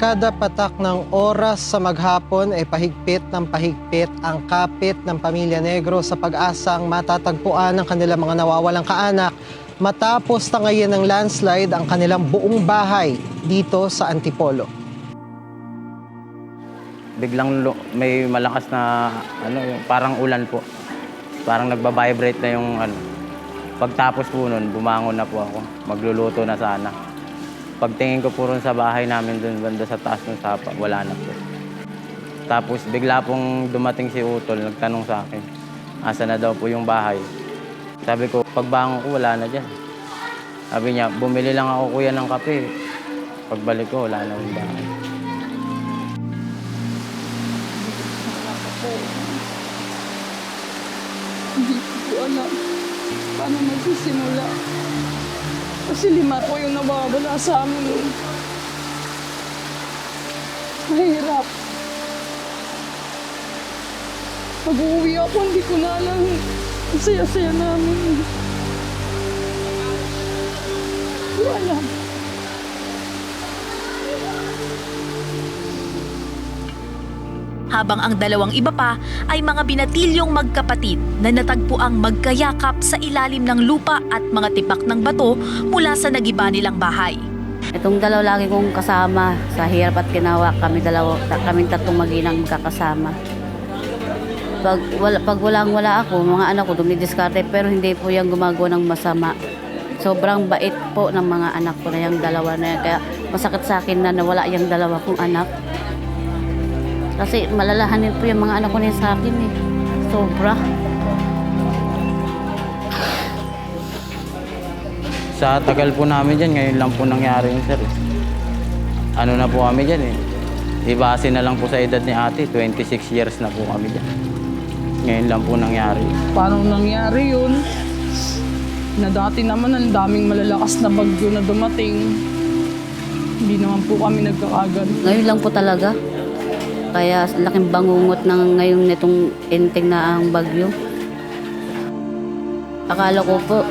Kada patak ng oras sa maghapon ay pahigpit ng pahigpit ang kapit ng pamilya negro sa pag-asang matatagpuan ng kanilang mga nawawalang kaanak matapos tangayin ng landslide ang kanilang buong bahay dito sa Antipolo. biglang may malakas na ano parang ulan po. Parang nagba-vibrate na yung ano. Pagtapos po nun, bumangon na po ako. Magluluto na sana. Pagtingin ko po sa bahay namin dun banda sa taas ng sapa, wala na po. Tapos bigla pong dumating si Utol, nagtanong sa akin, asa na daw po yung bahay. Sabi ko, pagbangon ko, wala na dyan. Sabi niya, bumili lang ako kuya ng kape. Pagbalik ko, wala na yung bahay. Hindi ko alam paano magsisimula. Kasi lima po yung nawawala sa amin. Mahirap. Pag uuwi ako, hindi ko na alam. Ang saya-saya namin. Ko alam. Habang ang dalawang iba pa ay mga binatilyong magkapatid na natagpo ang magkayakap sa ilalim ng lupa at mga tipak ng bato mula sa nagiba nilang bahay. Itong dalaw lagi kong kasama sa hirap at ginawa kami dalawa, kaming tatlong maginang magkakasama. Pag wala, pag walang wala ako, mga anak ko dumidiskarte pero hindi po yan gumagawa ng masama. Sobrang bait po ng mga anak ko na yung dalawa na yan. Kaya masakit sa akin na nawala yung dalawa kong anak. Kasi malalahanin po yung mga anak ko na sa akin eh. Sobra. Sa tagal po namin dyan, ngayon lang po nangyari yun, sir. eh. Ano na po kami dyan eh. Ibase na lang po sa edad ni ate, 26 years na po kami dyan. Ngayon lang po nangyari. Paano nangyari yun? Na dati naman ang daming malalakas na bagyo na dumating. Hindi naman po kami nagkakagan. Ngayon lang po talaga. Kaya laking bangungot ng ngayon nitong enteng na ang bagyo. Akala ko po,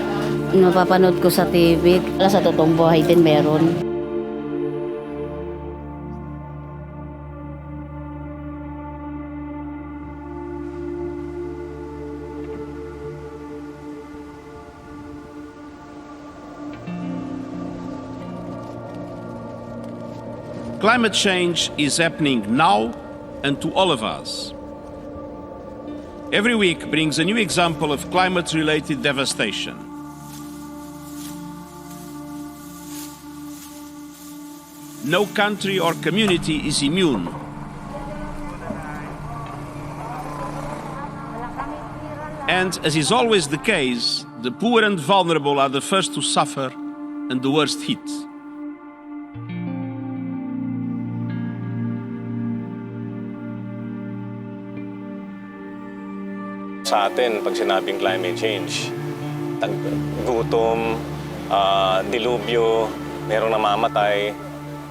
napapanood ko sa TV, wala sa totoong buhay din meron. Climate change is happening now and to all of us. Every week brings a new example of climate related devastation. No country or community is immune. And as is always the case, the poor and vulnerable are the first to suffer and the worst hit. Sa atin, pag sinabing climate change, tag gutom, ah, dilubyo, merong namamatay,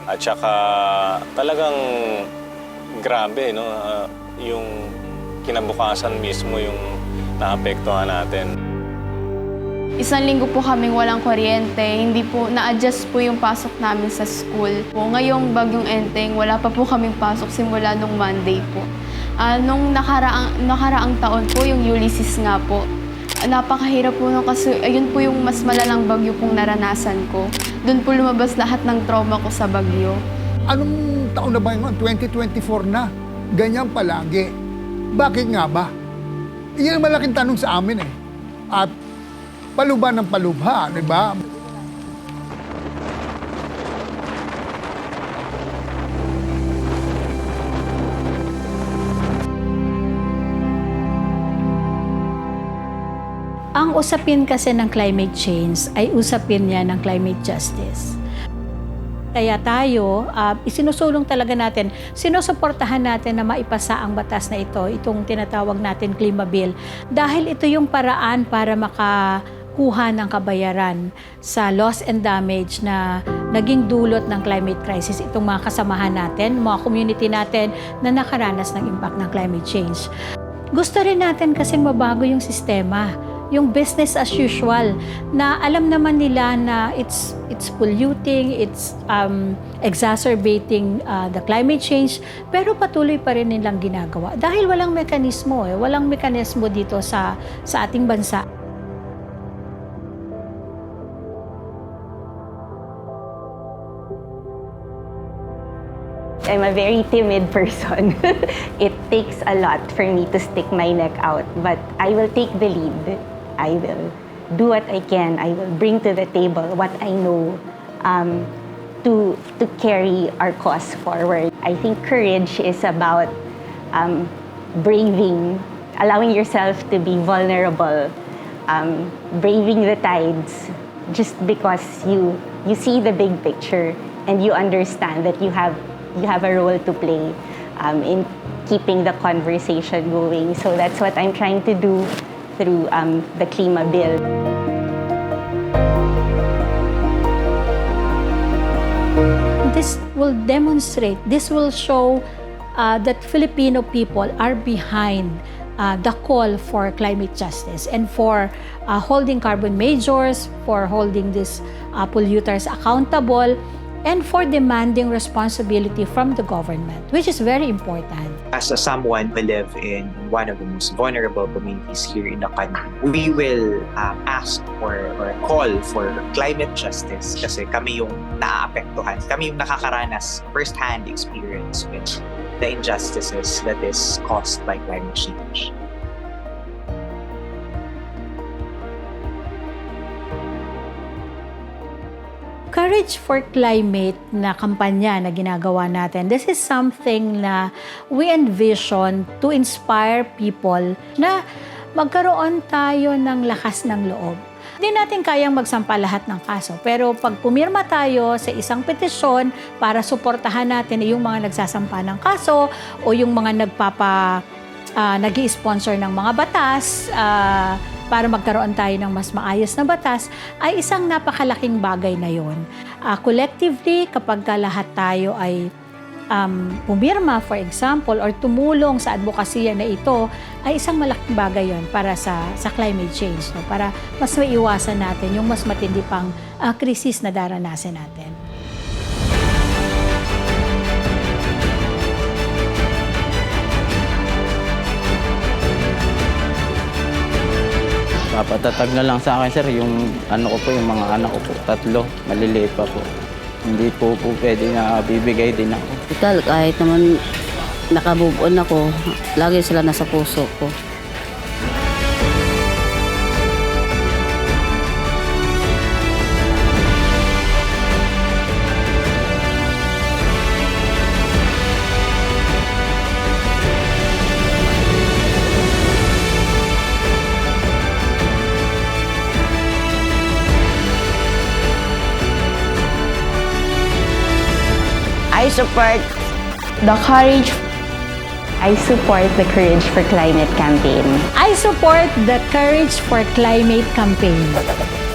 at saka talagang grabe, no? Ah, yung kinabukasan mismo yung naapektuhan natin. Isang linggo po kaming walang kuryente, hindi po na-adjust po yung pasok namin sa school. Po, ngayong bagyong enteng, wala pa po kaming pasok simula nung Monday po. Ah, nung nakaraang, nakaraang taon po, yung Ulysses nga po, ah, napakahirap po nung kasi ayun po yung mas malalang bagyo pong naranasan ko. Doon po lumabas lahat ng trauma ko sa bagyo. Anong taon na ba yun? 2024 na. Ganyan palagi. Bakit nga ba? Iyan ang malaking tanong sa amin eh. At paluba ng palubha, di ba? Usapin kasi ng climate change ay usapin niya ng climate justice. Kaya tayo, uh, isinusulong talaga natin, sinusuportahan natin na maipasa ang batas na ito, itong tinatawag natin Klima Bill, dahil ito yung paraan para makakuha ng kabayaran sa loss and damage na naging dulot ng climate crisis itong mga kasamahan natin, mga community natin na nakaranas ng impact ng climate change. Gusto rin natin kasi mabago yung sistema yung business as usual na alam naman nila na it's it's polluting, it's um, exacerbating uh, the climate change, pero patuloy pa rin nilang ginagawa dahil walang mekanismo eh, walang mekanismo dito sa sa ating bansa. I'm a very timid person. it takes a lot for me to stick my neck out, but I will take the lead. I will do what I can. I will bring to the table what I know um, to, to carry our cause forward. I think courage is about um, braving, allowing yourself to be vulnerable, um, braving the tides just because you, you see the big picture and you understand that you have you have a role to play um, in keeping the conversation going. So that's what I'm trying to do through um, the Klima Bill. This will demonstrate, this will show uh, that Filipino people are behind uh, the call for climate justice and for uh, holding carbon majors, for holding these uh, polluters accountable, and for demanding responsibility from the government, which is very important. as a someone who live in one of the most vulnerable communities here in the country, we will um, ask for or call for climate justice kasi kami yung naaapektuhan. Kami yung nakakaranas first-hand experience with the injustices that is caused by climate change. Courage for Climate na kampanya na ginagawa natin, this is something na we envision to inspire people na magkaroon tayo ng lakas ng loob. Hindi natin kayang magsampa lahat ng kaso, pero pag pumirma tayo sa isang petisyon para suportahan natin yung mga nagsasampa ng kaso o yung mga nagpapa uh, nag sponsor ng mga batas, ah, para magkaroon tayo ng mas maayos na batas, ay isang napakalaking bagay na yon. Ah, collectively, kapag ka lahat tayo ay um, pumirma, for example, or tumulong sa advokasya na ito, ay isang malaking bagay yon para sa, sa climate change. No? Para mas maiwasan natin yung mas matindi pang ah, krisis na daranasan natin. Papatatag na lang sa akin, sir, yung ano ko po, yung mga anak ko po, tatlo, maliliit pa po. Hindi po po pwede na bibigay din ako. Total, kahit naman nakamove on ako, lagi sila nasa puso ko. Support The courage I support the Courage for Climate campaign. I support the Courage for Climate campaign.